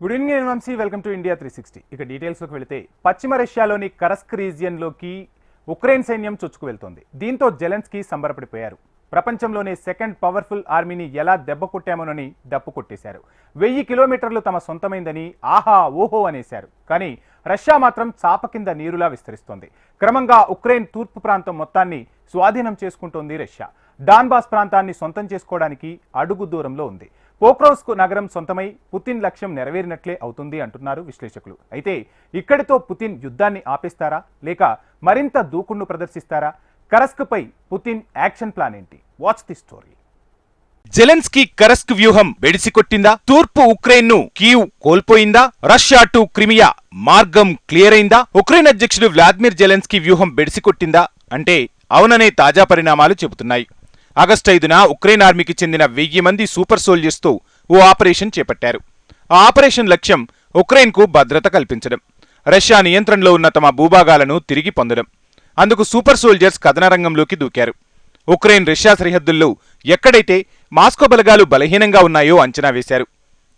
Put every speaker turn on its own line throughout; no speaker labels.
Good evening Vamshi welcome to India three sixty ఇక డీటెయిల్స్లోకి వెళితే పశ్చిమ రష్యాలోని కరస్క్ రీజియన్లోకి ఉక్రెయిన్ సైన్యం చొచ్చుకు వెళ్తోంది. దీంతో జెలెన్స్కీ సంబరపడిపోయారు. ప్రపంచంలోనే సెకండ్ పవర్ఫుల్ ఆర్మీని ఎలా దెబ్బ కొట్టామోనని డప్పు కొట్టేశారు. వెయ్యి కిలోమీటర్లు తమ సొంతమైందని ఆహా ఓహో అనేశారు. కానీ రష్యా మాత్రం చాప కింద నీరులా విస్తరిస్తోంది. క్రమంగా ఉక్రెయిన్ తూర్పు ప్రాంతం మొత్తాన్ని స్వాధీనం చేసుకుంటోంది రష్యా. డాన్బాస్ ప్రాంతాన్ని సొంతం చేసుకోవడానికి అడుగు దూరంలో ఉంది. పోక్రోస్కు నగరం సొంతమై పుతిన్ లక్ష్యం నెరవేరినట్లే అవుతుంది అంటున్నారు విశ్లేషకులు. అయితే ఇక్కడితో పుతిన్ యుద్ధాన్ని ఆపేస్తారా? లేక మరింత దూకుడును ప్రదర్శిస్తారా? కరస్క్పై పుతిన్ యాక్షన్ ప్లాన్ ఏంటి? Watch the story
Zelensky Kursk వ్యూహం వెడిసికొట్టిందా? తూర్పు ఉక్రెయిన్ను కీవ్ కోల్పోయిందా? రష్యా టు క్రిమియా మార్గం క్లియర్ అయిందా ఉక్రెయిన్ అధ్యక్షుడు వ్లాదిమిర్ జెలెన్స్కీ వ్యూహం బెడిసికొట్టిందా అంటే అవుననే తాజా పరిణామాలు చెబుతున్నాయి. ఆగస్టు ఐదున ఉక్రెయిన్ ఆర్మీకి చెందిన వెయ్యి మంది సూపర్ సోల్జర్స్తో ఓ ఆపరేషన్ చేపట్టారు. ఆ ఆపరేషన్ లక్ష్యం ఉక్రెయిన్కు భద్రత కల్పించడం రష్యా నియంత్రణలో ఉన్న తమ భూభాగాలను తిరిగి పొందడం. అందుకు సూపర్ సోల్జర్స్ కథనరంగంలోకి దూకారు. ఉక్రెయిన్ రష్యా సరిహద్దుల్లో ఎక్కడైతే మాస్కో బలగాలు బలహీనంగా ఉన్నాయో అంచనా వేశారు.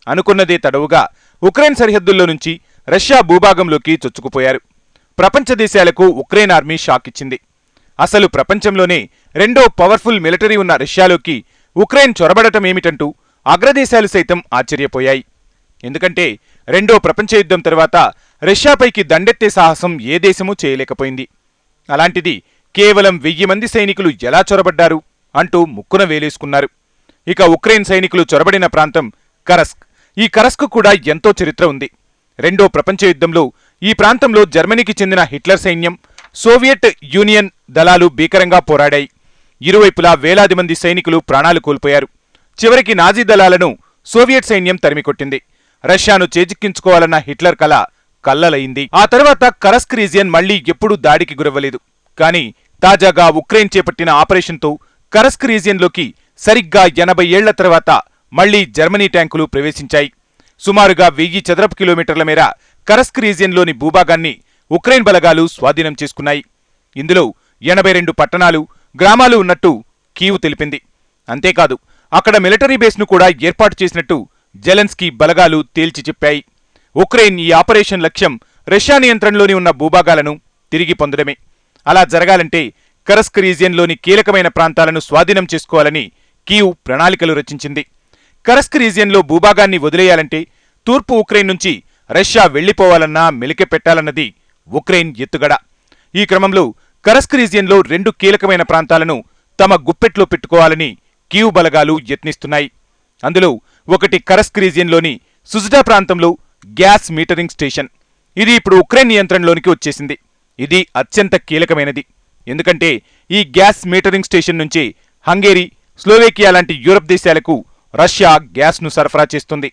అనుకున్నదే తడవుగా ఉక్రెయిన్ సరిహద్దుల్లో నుంచి రష్యా భూభాగంలోకి చొచ్చుకుపోయారు. ప్రపంచ దేశాలకు ఉక్రెయిన్ ఆర్మీ షాక్ ఇచ్చింది. అసలు ప్రపంచంలోనే రెండో పవర్ఫుల్ మిలిటరీ ఉన్న రష్యాలోకి ఉక్రెయిన్ చొరబడటమేమిటంటూ అగ్రదేశాలు సైతం ఆశ్చర్యపోయాయి. ఎందుకంటే రెండో ప్రపంచ యుద్ధం తర్వాత రష్యాపైకి దండెత్తే సాహసం ఏ దేశమూ చేయలేకపోయింది. అలాంటిది కేవలం వెయ్యి మంది సైనికులు ఎలా చొరబడ్డారు అంటూ ముక్కున వేలేసుకున్నారు. ఇక ఉక్రెయిన్ సైనికులు చొరబడిన ప్రాంతం కరస్క్. ఈ కరస్క్ కూడా ఎంతో చరిత్ర ఉంది. రెండో ప్రపంచ యుద్ధంలో ఈ ప్రాంతంలో జర్మనీకి చెందిన హిట్లర్ సైన్యం సోవియట్ యూనియన్ దళాలు భీకరంగా పోరాడాయి. ఇరువైపులా వేలాది మంది సైనికులు ప్రాణాలు కోల్పోయారు. చివరికి నాజీ దళాలను సోవియట్ సైన్యం తరిమికొట్టింది. రష్యాను చేజిక్కించుకోవాలన్న హిట్లర్ కల కల్లలయింది ఆ తర్వాత కరస్క్ రీజియన్ మళ్ళీ ఎప్పుడూ దాడికి గురవ్వలేదు. కానీ తాజాగా ఉక్రెయిన్ చేపట్టిన ఆపరేషన్తో కరస్క్ రీజియన్లోకి సరిగ్గా ఎనభై ఏళ్ళ తర్వాత మళ్ళీ జర్మనీ ట్యాంకులు ప్రవేశించాయి. సుమారుగా వెయ్యి చదరపు కిలోమీటర్ల మేర కరస్క్ రీజియన్లోని భూభాగాన్ని ఉక్రెయిన్ బలగాలు స్వాధీనం చేసుకున్నాయి. ఇందులో ఎనభై రెండు పట్టణాలు గ్రామాలు ఉన్నట్టు కీవ్ తెలిపింది. అంతేకాదు అక్కడ మిలిటరీ బేస్ను కూడా ఏర్పాటు చేసినట్టు జెలెన్స్కీ బలగాలు తేల్చి చెప్పాయి. ఉక్రెయిన్ ఈ ఆపరేషన్ లక్ష్యం రష్యా నియంత్రణలోని ఉన్న భూభాగాలను తిరిగి పొందడమే. అలా జరగాలంటే కరస్క్ రీజియన్లోని కీలకమైన ప్రాంతాలను స్వాధీనం చేసుకోవాలని కీవ్ ప్రణాళికలు రచించింది. కరస్క్ రీజియన్లో భూభాగాన్ని వదిలేయాలంటే తూర్పు ఉక్రెయిన్ నుంచి రష్యా వెళ్ళిపోవాలన్నా మెలికె పెట్టాలన్నది ఉక్రెయిన్ ఎత్తుగడ. ఈ క్రమంలో కరస్క్ రీజియన్లో రెండు కీలకమైన ప్రాంతాలను తమ గుప్పెట్లో పెట్టుకోవాలని కీవ్ బలగాలు యత్నిస్తున్నాయి. అందులో ఒకటి కరస్క్ రీజియన్లోని సుజుడా ప్రాంతంలో గ్యాస్ మీటరింగ్ స్టేషన్. ఇది ఇప్పుడు ఉక్రెయిన్ నియంత్రణలోనికి వచ్చేసింది. ఇది అత్యంత కీలకమైనది. ఎందుకంటే ఈ గ్యాస్ మీటరింగ్ స్టేషన్ నుంచి హంగేరీ స్లోవేకియా లాంటి యూరప్ దేశాలకు రష్యా గ్యాస్ను సరఫరా చేస్తుంది.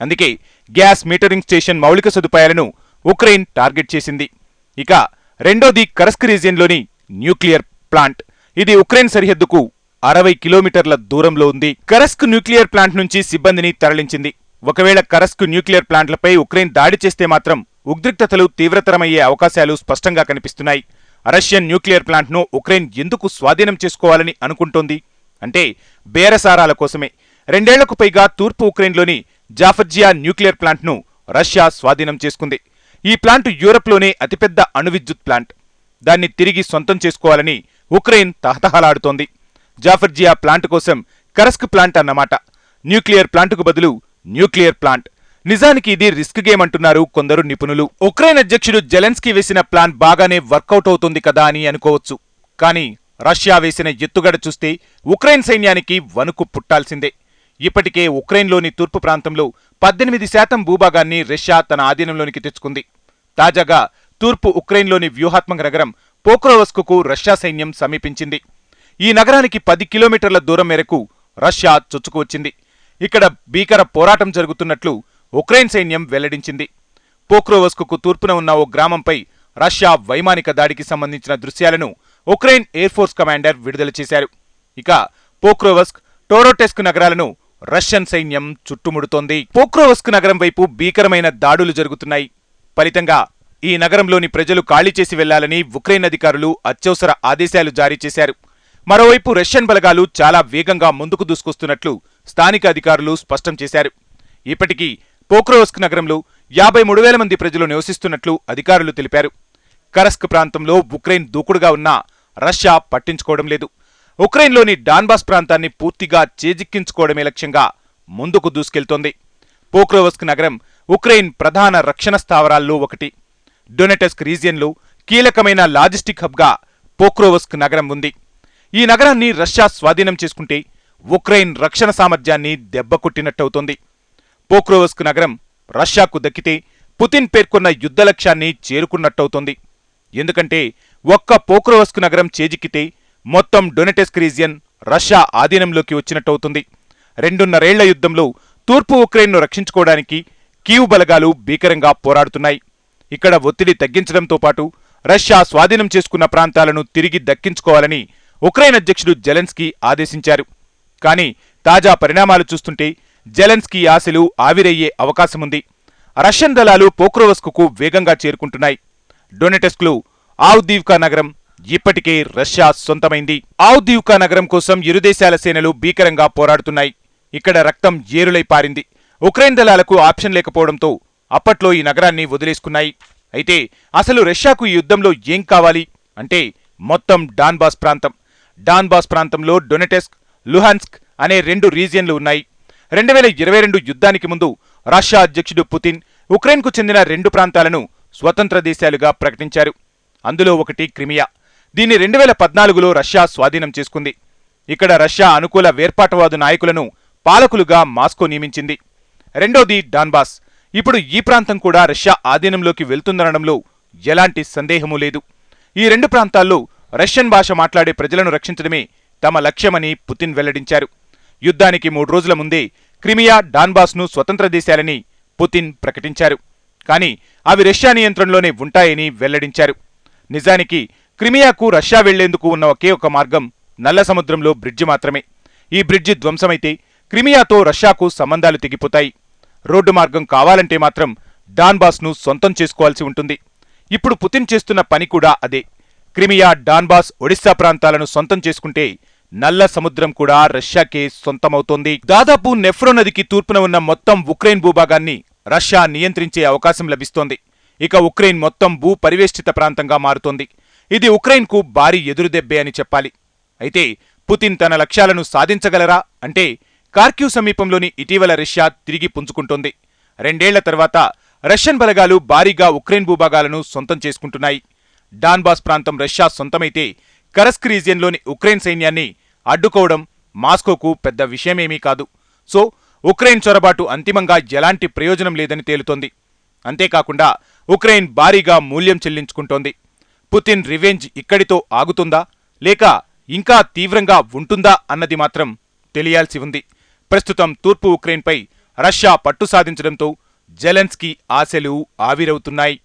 అందుకే గ్యాస్ మీటరింగ్ స్టేషన్ మౌలిక సదుపాయాలను ఉక్రెయిన్ టార్గెట్ చేసింది. ఇక రెండోది కరస్క్ రీజియన్లోని న్యూక్లియర్ ప్లాంట్. ఇది ఉక్రెయిన్ సరిహద్దుకు అరవై కిలోమీటర్ల దూరంలో ఉంది. కరస్క్ న్యూక్లియర్ ప్లాంట్ నుంచి సిబ్బందిని తరలించింది. ఒకవేళ కరస్క్ న్యూక్లియర్ ప్లాంట్లపై ఉక్రెయిన్ దాడి చేస్తే మాత్రం ఉద్రిక్తతలు తీవ్రతరమయ్యే అవకాశాలు స్పష్టంగా కనిపిస్తున్నాయి. రష్యన్ న్యూక్లియర్ ప్లాంట్ను ఉక్రెయిన్ ఎందుకు స్వాధీనం చేసుకోవాలని అనుకుంటోంది? అంటే బేరసారాల కోసమే. రెండేళ్ళకు పైగా తూర్పు ఉక్రెయిన్లోని జాఫర్జియా న్యూక్లియర్ ప్లాంట్ను రష్యా స్వాధీనం చేసుకుంది. ఈ ప్లాంట్ యూరప్లోనే అతిపెద్ద అణువిద్యుత్ ప్లాంట్. దాన్ని తిరిగి సొంతం చేసుకోవాలని ఉక్రెయిన్ తహతహలాడుతోంది. జాఫర్జియా ప్లాంట్ కోసం కరస్క్ ప్లాంట్ అన్నమాట. న్యూక్లియర్ ప్లాంటుకు బదులు న్యూక్లియర్ ప్లాంట్. నిజానికి ఇది రిస్క్ గేమ్ అంటున్నారు కొందరు నిపుణులు. ఉక్రెయిన్ అధ్యక్షుడు జెలెన్స్కీ వేసిన ప్లాన్ బాగానే వర్కౌట్ అవుతుంది కదా అని అనుకోవచ్చు. కానీ రష్యా వేసిన ఎత్తుగడ చూస్తే ఉక్రెయిన్ సైన్యానికి వణుకు పుట్టాల్సిందే. ఇప్పటికే ఉక్రెయిన్లోని తూర్పు ప్రాంతంలో పద్దెనిమిది శాతం భూభాగాన్ని రష్యా తన ఆధీనంలోనికి తెచ్చుకుంది. తాజాగా తూర్పు ఉక్రెయిన్లోని వ్యూహాత్మక నగరం పోక్రోవస్కుకు రష్యా సైన్యం సమీపించింది. ఈ నగరానికి పది కిలోమీటర్ల దూరం మేరకు రష్యా చొచ్చుకు వచ్చింది. ఇక్కడ భీకర పోరాటం జరుగుతున్నట్లు ఉక్రెయిన్ సైన్యం వెల్లడించింది. పోక్రోవస్కుకు తూర్పున ఉన్న ఓ గ్రామంపై రష్యా వైమానిక దాడికి సంబంధించిన దృశ్యాలను ఉక్రెయిన్ ఎయిర్ ఫోర్స్ కమాండర్ విడుదల చేశారు. ఇక పోక్రోవస్క్ టోరోటెస్క్ నగరాలను రష్యన్ సైన్యం చుట్టుముడుతోంది. పోక్రోవస్క్ నగరం వైపు భీకరమైన దాడులు జరుగుతున్నాయి. ఫలితంగా ఈ నగరంలోని ప్రజలు ఖాళీ చేసి వెళ్ళాలని ఉక్రెయిన్ అధికారులు అత్యవసర ఆదేశాలు జారీ చేశారు. మరోవైపు రష్యన్ బలగాలు చాలా వేగంగా ముందుకు దూసుకొస్తున్నట్లు స్థానిక అధికారులు స్పష్టం చేశారు. ఇప్పటికీ పోక్రోవస్క్ నగరంలో యాభై మూడు వేల మంది ప్రజలు నివసిస్తున్నట్లు అధికారులు తెలిపారు. కరస్క్ ప్రాంతంలో ఉక్రెయిన్ దూకుడుగా ఉన్న రష్యా పట్టించుకోవడం లేదు. ఉక్రెయిన్లోని డాన్బాస్ ప్రాంతాన్ని పూర్తిగా చేజిక్కించుకోవడమే లక్ష్యంగా ముందుకు దూసుకెళ్తోంది. పోక్రోవస్క్ నగరం ఉక్రెయిన్ ప్రధాన రక్షణ స్థావరాల్లో ఒకటి. డొనెటెస్క్ రీజియన్లో కీలకమైన లాజిస్టిక్ హబ్గా పోక్రోవస్క్ నగరం ఉంది. ఈ నగరాన్ని రష్యా స్వాధీనం చేసుకుంటే ఉక్రెయిన్ రక్షణ సామర్థ్యాన్ని దెబ్బకొట్టినట్టవుతోంది. పోక్రోవస్క్ నగరం రష్యాకు దక్కితే పుతిన్ పేర్కొన్న యుద్ధ లక్ష్యాన్ని చేరుకున్నట్టవుతోంది. ఎందుకంటే ఒక్క పోక్రోవస్క్ నగరం చేజిక్కితే మొత్తం డొనెటెస్క్ రీజియన్ రష్యా ఆధీనంలోకి వచ్చినట్టవుతుంది. రెండున్నరేళ్ళ యుద్ధంలో తూర్పు ఉక్రెయిన్ను రక్షించుకోవడానికి కీవ్ బలగాలు భీకరంగా పోరాడుతున్నాయి. ఇక్కడ ఒత్తిడి తగ్గించడంతో పాటు రష్యా స్వాధీనం చేసుకున్న ప్రాంతాలను తిరిగి దక్కించుకోవాలని ఉక్రెయిన్ అధ్యక్షుడు జెలెన్స్కీ ఆదేశించారు. కానీ తాజా పరిణామాలు చూస్తుంటే జెలెన్స్కీ ఆశలు ఆవిరయ్యే అవకాశముంది. రష్యన్ దళాలు పోక్రోవస్కు వేగంగా చేరుకుంటున్నాయి. డొనెటెస్క్లు ఆవుదీవ్కా నగరం ఇప్పటికే రష్యా సొంతమైంది. ఆవుదీవ్కా నగరం కోసం ఇరు దేశాల సేనలు భీకరంగా పోరాడుతున్నాయి. ఇక్కడ రక్తం ఏరులై పారింది. ఉక్రెయిన్ దళాలకు ఆప్షన్ లేకపోవడంతో అప్పట్లో ఈ నగరాన్ని వదిలేసుకున్నాయి. అయితే అసలు రష్యాకు ఈ యుద్ధంలో ఏం కావాలి? అంటే మొత్తం డాన్బాస్ ప్రాంతం. డాన్బాస్ ప్రాంతంలో డొనెటెస్క్ లుహాన్స్క్ అనే రెండు రీజియన్లు ఉన్నాయి. రెండు వేల ఇరవై రెండు యుద్ధానికి ముందు రష్యా అధ్యక్షుడు పుతిన్ ఉక్రెయిన్కు చెందిన రెండు ప్రాంతాలను స్వతంత్ర దేశాలుగా ప్రకటించారు. అందులో ఒకటి క్రిమియా. దీన్ని రెండు వేల పద్నాలుగులో రష్యా స్వాధీనం చేసుకుంది. ఇక్కడ రష్యా అనుకూల వేర్పాటువాదు నాయకులను పాలకులుగా మాస్కో నియమించింది. రెండోది డాన్బాస్. ఇప్పుడు ఈ ప్రాంతం కూడా రష్యా ఆధీనంలోకి వెళ్తుందనడంలో ఎలాంటి సందేహమూ లేదు. ఈ రెండు ప్రాంతాల్లో రష్యన్ భాష మాట్లాడే ప్రజలను రక్షించడమే తమ లక్ష్యమని పుతిన్ వెల్లడించారు. యుద్ధానికి మూడు రోజుల ముందే క్రిమియా డాన్బాస్ను స్వతంత్ర దేశాలని పుతిన్ ప్రకటించారు. కానీ అవి రష్యా నియంత్రణలోనే ఉంటాయని వెల్లడించారు. నిజానికి క్రిమియాకు రష్యా వెళ్ళేందుకు ఉన్న ఒకే ఒక మార్గం నల్ల సముద్రంలో బ్రిడ్జి మాత్రమే. ఈ బ్రిడ్జి ధ్వంసమైతే క్రిమియాతో రష్యాకు సంబంధాలు తెగిపోతాయి. రోడ్డు మార్గం కావాలంటే మాత్రం డాన్బాస్ను సొంతం చేసుకోవాల్సి ఉంటుంది. ఇప్పుడు పుతిన్ చేస్తున్న పని కూడా అదే. క్రిమియా డాన్బాస్ ఒడిశా ప్రాంతాలను సొంతం చేసుకుంటే నల్ల సముద్రం కూడా రష్యాకే సొంతమవుతోంది. దాదాపు నెఫ్రో నదికి తూర్పున ఉన్న మొత్తం ఉక్రెయిన్ భూభాగాన్ని రష్యా నియంత్రించే అవకాశం లభిస్తోంది. ఇక ఉక్రెయిన్ మొత్తం భూ పరివేష్టిత ప్రాంతంగా మారుతోంది. ఇది ఉక్రెయిన్కు భారీ ఎదురుదెబ్బే అని చెప్పాలి. అయితే పుతిన్ తన లక్ష్యాలను సాధించగలరా? అంటే కార్క్యూ సమీపంలోని ఇటీవల రష్యా తిరిగి పుంజుకుంటోంది. రెండేళ్ళ తర్వాత రష్యన్ బలగాలు భారీగా ఉక్రెయిన్ భూభాగాలను సొంతం చేసుకుంటున్నాయి. డాన్బాస్ ప్రాంతం రష్యా సొంతమైతే కరస్క్ రీజియన్లోని ఉక్రెయిన్ సైన్యాన్ని అడ్డుకోవడం మాస్కోకు పెద్ద విషయమేమీ కాదు. సో ఉక్రెయిన్ చొరబాటు అంతిమంగా ఎలాంటి ప్రయోజనం లేదని తేలుతోంది. అంతేకాకుండా ఉక్రెయిన్ భారీగా మూల్యం చెల్లించుకుంటోంది. పుతిన్ రివెంజ్ ఇక్కడితో ఆగుతుందా? లేక ఇంకా తీవ్రంగా ఉంటుందా అన్నది మాత్రం తెలియాల్సి ఉంది. ప్రస్తుతం తూర్పు ఉక్రెయిన్పై రష్యా పట్టు సాధించడంతో జెలెన్స్కీ ఆశలు ఆవిరవుతున్నాయి.